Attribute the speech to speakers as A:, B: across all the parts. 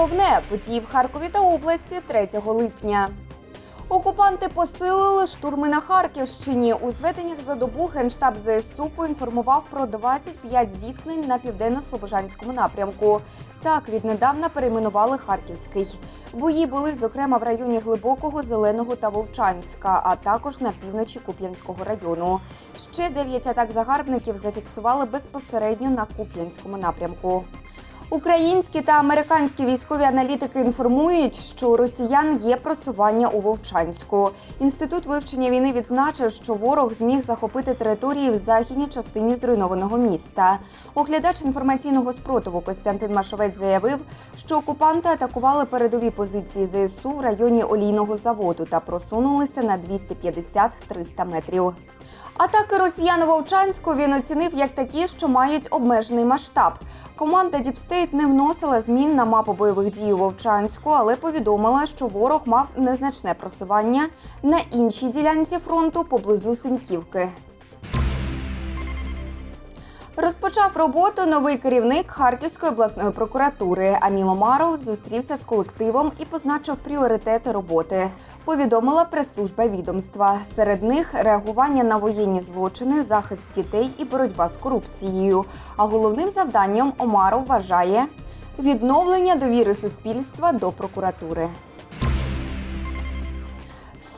A: головне події в Харкові та області 3 липня. Окупанти посилили штурми на Харківщині. У зведеннях за добу генштаб ЗСУ поінформував про 25 зіткнень на південно-слобожанському напрямку. Так віднедавна перейменували Харківський. Бої були зокрема в районі Глибокого, Зеленого та Вовчанська, а також на півночі Куп'янського району. Ще дев'ять атак загарбників зафіксували безпосередньо на Куп'янському напрямку. Українські та американські військові аналітики інформують, що у росіян є просування у Вовчанську. Інститут вивчення війни відзначив, що ворог зміг захопити території в західній частині зруйнованого міста. Оглядач інформаційного спротиву Костянтин Машовець заявив, що окупанти атакували передові позиції ЗСУ в районі олійного заводу та просунулися на 250-300 метрів. Атаки росіян у Вовчанську він оцінив як такі, що мають обмежений масштаб. Команда Діпстейт не вносила змін на мапу бойових дій у Вовчанську, але повідомила, що ворог мав незначне просування на іншій ділянці фронту поблизу Синьківки. Розпочав роботу новий керівник Харківської обласної прокуратури. Аміл Омаров зустрівся з колективом і позначив пріоритети роботи. Повідомила прес-служба відомства. Серед них реагування на воєнні злочини, захист дітей і боротьба з корупцією. А головним завданням Омаров вважає відновлення довіри суспільства до прокуратури.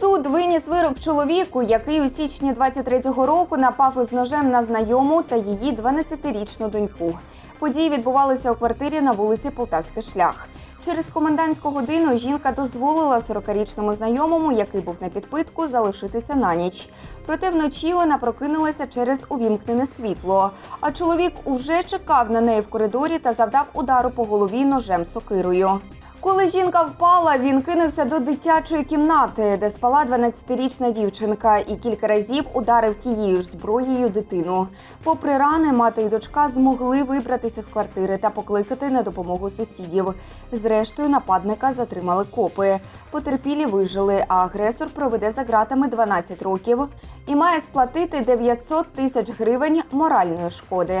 A: Суд виніс вирок чоловіку, який у січні 23-го року напав із ножем на знайому та її 12-річну доньку. Події відбувалися у квартирі на вулиці Полтавський шлях. Через комендантську годину жінка дозволила 40-річному знайомому, який був на підпитку, залишитися на ніч. Проте вночі вона прокинулася через увімкнене світло. А чоловік уже чекав на неї в коридорі та завдав удару по голові ножем сокирою. Коли жінка впала, він кинувся до дитячої кімнати, де спала 12-річна дівчинка, і кілька разів ударив тією ж зброєю дитину. Попри рани, мати і дочка змогли вибратися з квартири та покликати на допомогу сусідів. Зрештою, нападника затримали копи. Потерпілі вижили, а агресор проведе за ґратами 12 років і має сплатити 900 тисяч гривень моральної шкоди.